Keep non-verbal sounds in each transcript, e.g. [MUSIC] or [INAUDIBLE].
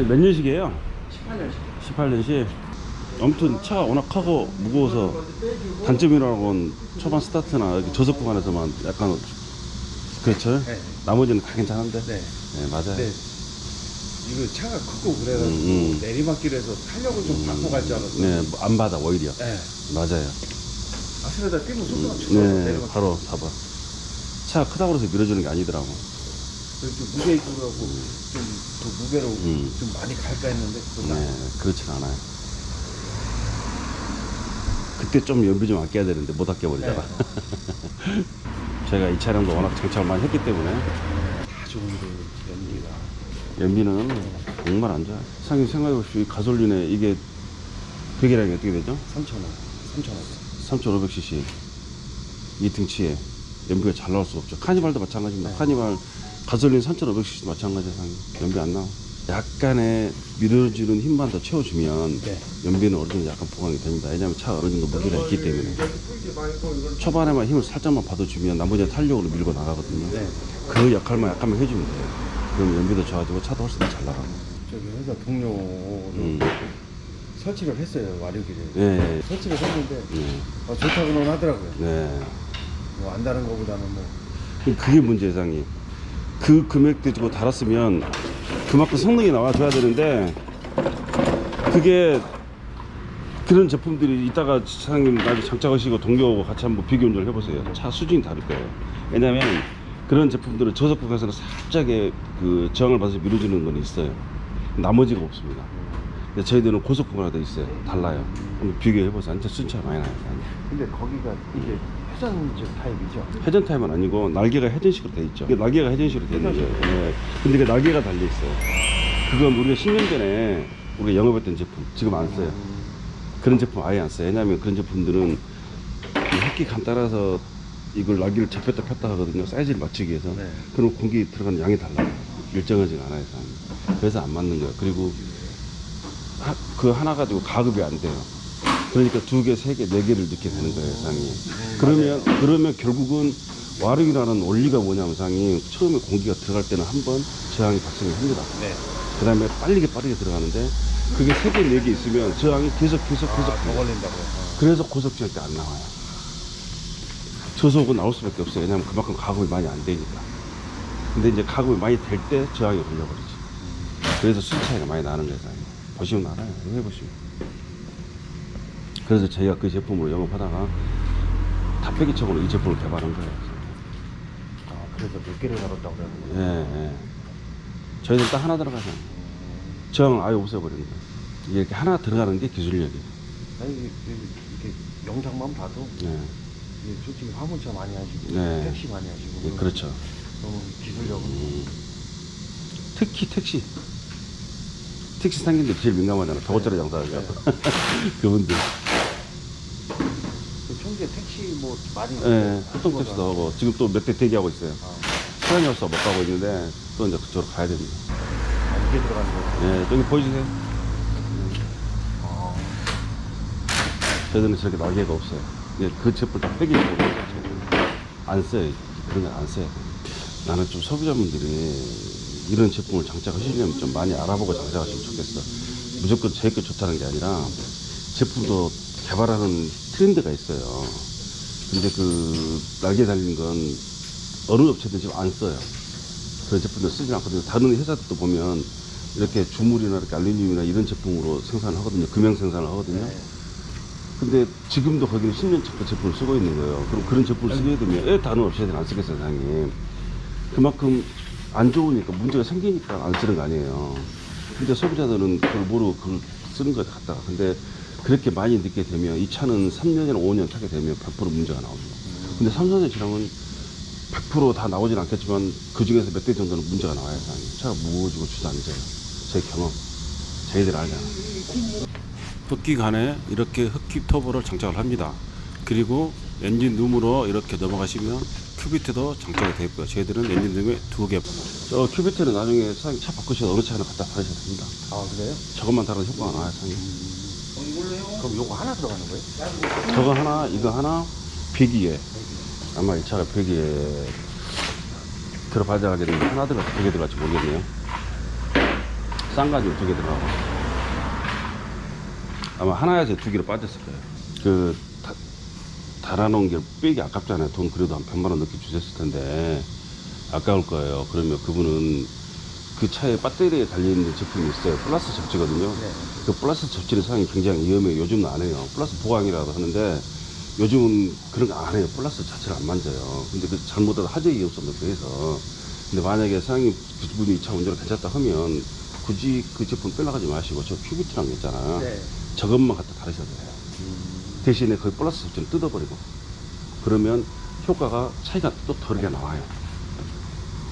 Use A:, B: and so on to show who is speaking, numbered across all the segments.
A: 사장님 몇 년식이에요?
B: 18년씩.
A: 18년식. 아무튼 차가 워낙 크고 무거워서 단점이라고는 초반 스타트나 이렇게 저속 구간에서만 약간 그렇죠?
B: 네.
A: 나머지는 다 괜찮은데.
B: 네.
A: 네, 맞아요.
B: 네. 이거 차가 크고 그래가지고
A: 음, 음.
B: 내리막길에서 탄력을 좀 받고 갈 줄 알았어요.
A: 네, 뭐안 받아 오히려.
B: 네.
A: 맞아요.
B: 아스레다 뛰면 속도가 줄어서
A: 네,
B: 내리막.
A: 바로 잡아. 차가 크다고 해서 밀어주는 게 아니더라고.
B: 그래서 좀 무게 입으라고 좀 더 무게로
A: 음.
B: 좀 많이 갈까 했는데 그건
A: 네,
B: 안
A: 그렇진 않아요. 그때 좀 연비 좀 아껴야 되는데 못 아껴버리다가.
B: 네. [LAUGHS]
A: 제가 이 차량도 워낙 장착을 많이 했기 때문에
B: 다 좋은데 연비가
A: 연비는 정말 안 좋아요. 상인 생각해보시오. 이 가솔린에 이게 배기량이 어떻게 되죠?
B: 3,000원 3,000원
A: 3500cc. 이 등치에 연비가 잘 나올 수 없죠. 카니발도 마찬가지입니다.
B: 네.
A: 카니발 가솔린 3500cc 마찬가지예요. 상인. 연비 안 나와. 약간의 밀어주는 힘만 더 채워주면
B: 네.
A: 연비는 어느 정도 약간 보강이 됩니다. 왜냐하면 차가 어느 정도 무게가 있기 때문에. 초반에만 힘을 살짝만 받아주면 나머지는 탄력으로 밀고 나가거든요.
B: 네.
A: 그 역할만 약간만 해주면 돼요. 그럼 연비도 좋아지고 차도 훨씬 더 잘 나가고.
B: 저기 회사 동료도
A: 음.
B: 설치를 했어요 와류기를
A: 네.
B: 설치를 했는데
A: 네.
B: 아, 좋다고는 하더라고요
A: 네.
B: 뭐 안다는 것보다는 뭐
A: 그게 문제 상이. 그 금액대 주고 달았으면 그만큼 성능이 나와줘야 되는데 그게 그런 제품들이 이따가 사장님 나중에 장착하시고 동료하고 같이 한번 비교 운전을 해보세요. 차 수준이 다를 거예요. 왜냐면 그런 제품들은 저속 구간에서는 살짝의 그 저항을 받아서 밀어주는 건 있어요. 나머지가 없습니다. 근데 저희들은 고속 구간에 돼 있어요. 달라요. 한번 비교해보세요. 진짜 순차가 많이 나요.
B: 근데 거기가 이게 회전적 타입이죠
A: 회전 타입은 아니고 날개가 회전식으로 돼 있죠. 날개가 회전식으로 돼 있는 거예요. 예. 근데 그 날개가 달려 있어요. 그건 우리가 10년 전에 우리가 영업했던 제품 지금 안 써요. 그런 제품 아예 안 써요. 왜냐하면 그런 제품들은 이 햇빛감 따라서 이걸 날개를 접혔다 폈다 하거든요. 사이즈를 맞추기 위해서.
B: 네.
A: 그럼 공기 들어가는 양이 달라요. 일정하지가 않아요. 사람이. 그래서 안 맞는 거예요. 그리고 하- 그 하나 가지고 가급이 안 돼요. 그러니까 두 개, 세 개, 네 개를 넣게 되는 거예요, 상이. 그러면, 그러면 결국은 와르기라는 원리가 뭐냐면 상이 처음에 공기가 들어갈 때는 한 번 저항이 발생을 합니다.
B: 네.
A: 그 다음에 빠르게 빠르게 들어가는데 그게 세 개, 네 개 있으면 저항이 계속, 계속, 계속.
B: 아, 더. 걸린다고요
A: 그래서 고속주행 때안 나와요. 저속은 나올 수밖에 없어요. 왜냐하면 그만큼 가급이 많이 안 되니까. 근데 이제 가급이 많이 될 때 저항이 걸려버리지. 그래서 순 차이가 많이 나는 거예요. 보시면 알아요. 해보시면. 그래서 저희가 그 제품으로 영업하다가 다빼기척으로 이 제품을 개발한 거예요.
B: 아 그래서 몇 개를 달았다고 그러는 거예요
A: 예, 예. 저희는 딱 하나 들어가잖아요. 저항을 아예 없애버리는 거예요. 이렇게 하나 들어가는 게 기술력이에요.
B: 아니 이게 영상만 봐도
A: 예.
B: 이게 솔직히 화물차 많이 하시고
A: 네.
B: 택시 많이 하시고
A: 예, 그렇죠.
B: 너무 기술력은
A: 특히 택시. 택시 상인들 제일 민감하잖아. 저거짜리 장사하죠. 그분들.
B: 그 청주에 택시 뭐 많이
A: 예, 활동 택시도 하고, 지금 또 몇 대 대기하고 있어요.
B: 아,
A: 시간이 없어 못 가고 있는데, 또 이제 그쪽으로 가야 됩니다.
B: 아, 이게 들어가는 거예요
A: 예, 저기 보여주세요.
B: 아,
A: 저희들은 저렇게 날개가 없어요. 예, 그 제품 다 폐기적으로 안 써요. 그런 건 안 써요. 나는 좀 소비자분들이 이런 제품을 장착하시려면 좀 많이 알아보고 장착하시면 좋겠어. 무조건 제게 좋다는 게 아니라 제품도 개발하는 트렌드가 있어요. 근데 그 날개 달린 건 어느 업체든 지금 안 써요. 그런 제품들 쓰지 않거든요. 다른 회사들도 보면 이렇게 주물이나 이렇게 알루미늄이나 이런 제품으로 생산을 하거든요. 금형 생산을 하거든요.
B: 네.
A: 근데 지금도 거기는 10년 전그 제품을 쓰고 있는 거예요. 그럼 그런 제품을 쓰게 되면 왜 다른 업체들은 안 쓰겠어요, 사장님? 그만큼 안 좋으니까 문제가 생기니까 안 쓰는 거 아니에요. 근데 소비자들은 그걸 모르고 그걸 쓰는 거 같다가. 근데 그렇게 많이 늦게 되면 이 차는 3년이나 5년 타게 되면 100% 문제가 나옵니다. 근데 3, 4년 지나면 100%다 나오진 않겠지만 그 중에서 몇 대 정도는 문제가 나와요, 사장님. 차가 무거워지고 주저앉아요. 제 경험. 저희들 알잖아. 흡기관에 이렇게 흡기 터보를 장착을 합니다. 그리고 엔진 룸으로 이렇게 넘어가시면 큐비트도 장착이 되어 있고요. 저희들은 엔진 룸에 두 개. 저 큐비트는 나중에 사장님 차 바꾸셔서 어느 차 하나 갖다 팔으셔도 됩니다.
B: 아 그래요?
A: 저것만 달아도 효과가 나와요, 사장님.
B: 그럼 요거 하나 들어가는 거예요?
A: 저거 하나, 이거 하나, 배기에. 아마 이 차가 배기에 들어가야 되는데 하나 들어갈지 두개 들어갈지 모르겠네요. 쌍가지고 두 개 들어가고. 아마 하나에서 두 개로 빠졌을 거예요. 그, 다, 달아놓은 게 빼기 아깝잖아요. 돈 그래도 한 100만 원 넘게 주셨을 텐데. 아까울 거예요. 그러면 그분은 그 차에 배터리에 달려있는 제품이 있어요. 플러스 접지거든요.
B: 네.
A: 그 플러스 접지를 사용이 굉장히 위험해요. 요즘은 안 해요. 플러스 보강이라고 하는데 요즘은 그런 거 안 해요. 플러스 자체를 안 만져요. 근데 그 잘못하다 화재가 없었면 그래서. 근데 만약에 사장님 그분이 이 차 운전을 괜찮다 하면 굳이 그 제품 빼나가지 마시고 저 큐비트란 거 있잖아.
B: 네.
A: 저것만 갖다 다르셔도 돼요.
B: 음,
A: 대신에 그 플러스 접지를 뜯어버리고 그러면 효과가 차이가 또 덜게 나와요.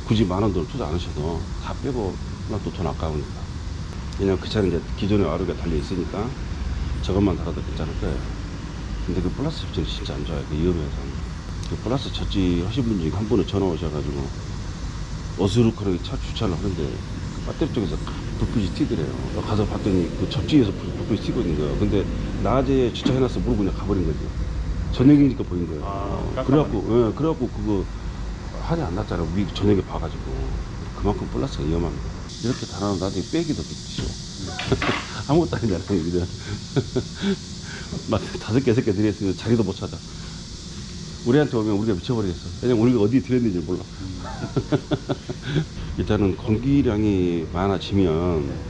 A: 굳이 만원돈 투자 안 하셔도 다 빼고 나 또 돈 아까우니까. 왜냐면 그 차는 이제 기존에 와르가 달려 있으니까 저것만 달아도 괜찮을 거예요. 근데 그 플러스 접지는 진짜 안 좋아요. 그 위험해서. 그 플러스 접지 하신 분 중에 한 분은 전화 오셔가지고 어수룩하게 차 주차를 하는데 그 배터리 쪽에서 불빛이 튀더래요. 가서 봤더니 그 접지에서 불- 불빛이 거예요. 근데 낮에 주차해놨어 모르고 그냥 가버린 거죠. 저녁이니까 보인 거예요.
B: 아,
A: 그래갖고, 예, 그래갖고 그거 한이 안 났잖아요. 위 저녁에 봐가지고. 그만큼 플러스가 위험합니다. 이렇게 달아놓으면 나중에 빼기도 쉬워. [LAUGHS] 아무것도 아니잖아요, 이제. [LAUGHS] 막 다섯 개, 여섯 개 들여있으면 자리도 못 찾아. 우리한테 오면 우리가 미쳐버리겠어. 왜냐면 우리가 어디에 들였는지 몰라. [LAUGHS] 일단은 공기량이 많아지면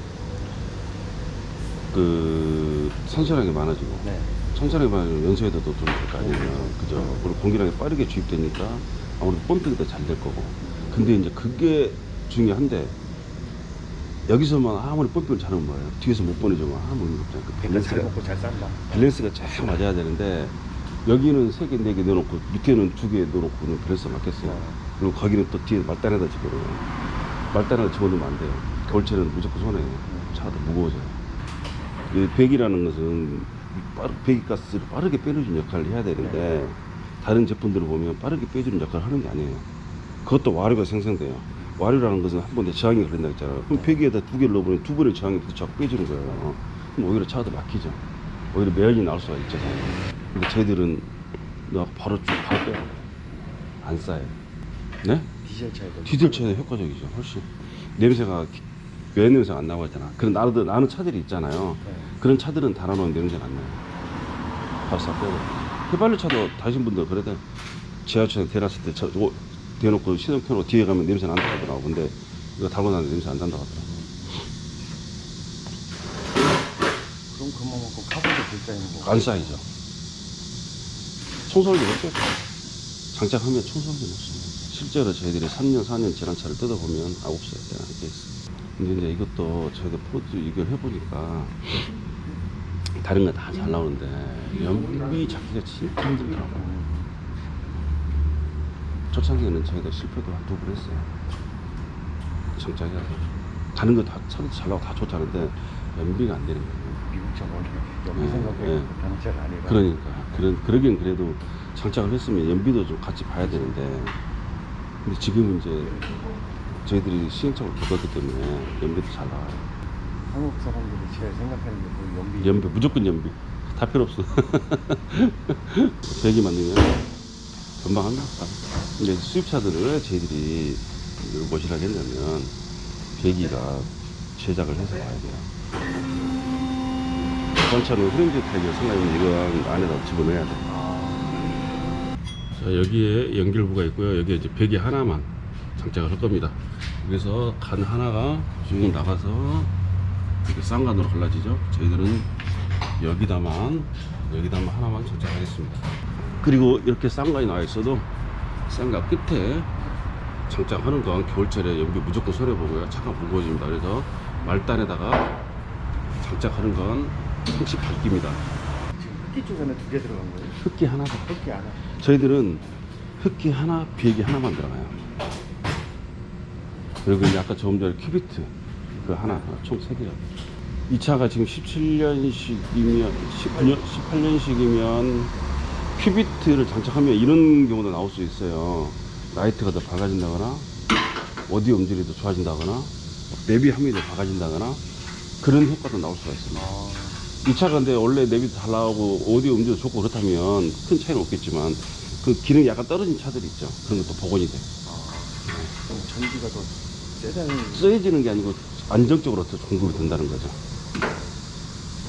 A: 그 산소량이 많아지고
B: 네.
A: 천천히 많아지면 연소에도 좀 될거 아니에요. 그죠? 공기량이 빠르게 주입되니까 아무래도 펌핑이 더 잘 될 거고. 근데 이제 그게 중요한데 여기서만 아무리 펌핑을 잘하면 뭐예요? 뒤에서 못 보내주면 아무 의미 없잖아요. 그
B: 잘
A: 밸런스가
B: 먹고 잘 산다.
A: 밸런스가 잘 맞아야 되는데 여기는 세 개, 네 개 넣어놓고 밑에는 두 개 넣어놓고는 밸런스 맞겠어요.
B: 네.
A: 그리고 거기는 또 뒤에 말단에다 집어넣어요. 말단에다 집어넣으면 안 돼요. 겨울철에는 무조건 손해요. 차도 무거워져요. 이 배기라는 것은 빠르, 배기가스를 빠르게 빼주는 역할을 해야 되는데 다른 제품들을 보면 빠르게 빼주는 역할을 하는 게 아니에요. 그것도 와류가 생성돼요. 와류라는 것은 한 번에 저항이 걸린다 했잖아요. 그럼 배기에다 두 개를 넣어보면 두 번의 저항이 부딪혀 빼주는 거예요. 그럼 오히려 차가 더 막히죠. 오히려 매연이 나올 수가 있죠. 근데 저희들은 너 바로 쭉 바로 빼요. 안 싸요. 네?
B: 디젤 차에도.
A: 디젤 차에 효과적이죠. 훨씬 냄새가 기- 왜 냄새가 안 나고 있잖아. 그런 나도 나는 차들이 있잖아요.
B: 네.
A: 그런 차들은 달아놓으면 냄새가 안 나요. 바로 싹 빼고. 휘발유 차도 다신 분들 그래도 지하철에 대놨을 때 저, 어, 대놓고 시동 켜놓고 뒤에 가면 냄새 난다 하더라고. 근데 이거 달고 나면 냄새 안 난다 하더라고.
B: 그럼 그만큼 카본도 불사이는 거고.
A: 안 쌓이죠. 청소를 없어요. 장착하면 청소를 없어요. 실제로 저희들이 3년, 4년 지난 차를 뜯어보면 아, 없어요. 그냥 이렇게 있어요. 근데 이제 이것도 저희가 프로듀 이걸 해보니까 다른 건다잘 나오는데 연비 잡기가 진짜 힘들더라고요. 초창기에는 저희가 실패도 한 두 번 했어요. 장착해서. 다른 거 다 차도 잘 나오고 다 좋다는데 연비가 안 되는 거예요.
B: 미국 차 원래 여기
A: 네,
B: 생각해
A: 네.
B: 그런 차가 아니라.
A: 그러니까 그런 그러긴 그래도 장착을 했으면 연비도 좀 같이 봐야 되는데 근데 지금은 이제 저희들이 시행착오를 겪었기 때문에 연비도 잘 나와요.
B: 한국 사람들이 제일 생각하는 게 그 연비.
A: 연비 무조건 연비 다 필요 없어. 배기 만들면 금방 합니다. 근데 수입차들을 저희들이 무엇이라고 했냐면 배기가 제작을 해서 가야 돼요. 자동차는 프렌즈 타입을 생각하면 이거 안에다 집어넣어야 돼.
B: 아,
A: 자, 여기에 연결부가 있고요. 여기에 이제 배기 하나만 장착을 할 겁니다. 그래서 간 하나가 쭉 나가서 이렇게 쌍간으로 갈라지죠. 저희들은 여기다만, 여기다만 하나만 장착하겠습니다. 그리고 이렇게 쌍간이 나와 있어도 쌍간 끝에 장착하는 건 겨울철에 연비 무조건 손해보고요. 차가 무거워집니다. 그래서 말단에다가 장착하는 건 밝기입니다.
B: 지금 흑기 쪽에는 두 개 들어간 거예요?
A: 흑기 하나가
B: 흑기 하나.
A: 저희들은 흑기 하나, 비행기 하나만 들어가요. 그리고 이제 아까 조금 전에 큐비트 그 하나, 총 세 개요. 이 차가 지금 17년식이면 19년, 18년식이면 큐비트를 장착하면 이런 경우도 나올 수 있어요. 라이트가 더 밝아진다거나 오디오 음질이 더 좋아진다거나 내비 화면이 더 밝아진다거나 그런 효과도 나올 수가 있습니다.
B: 아,
A: 이 차가 근데 원래 내비도 잘 나오고 오디오 음질도 좋고 그렇다면 큰 차이는 없겠지만 그 기능이 약간 떨어진 차들이 있죠. 그런 것도 복원이 돼.
B: 그럼 전기가 더
A: 써해지는 게 아니고 안정적으로 더 공급이 된다는 거죠.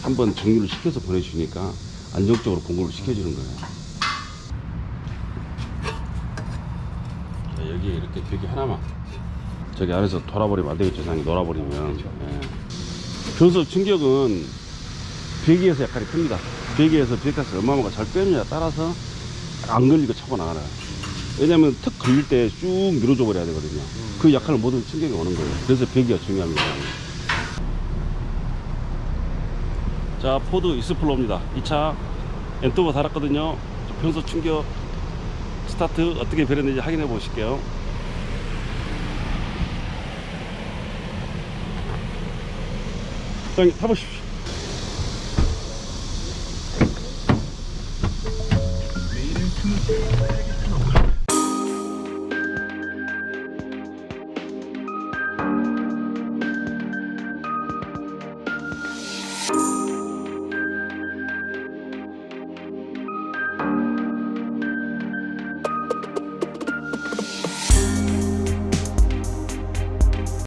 A: 한번 정리를 시켜서 보내주니까 안정적으로 공급을 시켜주는 거예요. 자, 여기에 이렇게 벽이 하나만 저기 안에서 돌아버리면 안 되겠죠. 상이 놀아버리면. 예. 변속 충격은 배기에서 역할이 큽니다. 배기에서 배기가스 얼마만큼 잘 빼느냐에 따라서 안 걸리고 차고 나가요. 왜냐면 턱 걸릴 때 쭉 밀어줘 버려야 되거든요. 그 역할을 모든 충격이 오는 거예요. 그래서 배기가 중요합니다. 자, 포드 이스플로입니다. 이 차 엔터버 달았거든요. 변속 충격 스타트 어떻게 변했는지 확인해 보실게요. 자, 타보십시오.
B: 내일은 스무시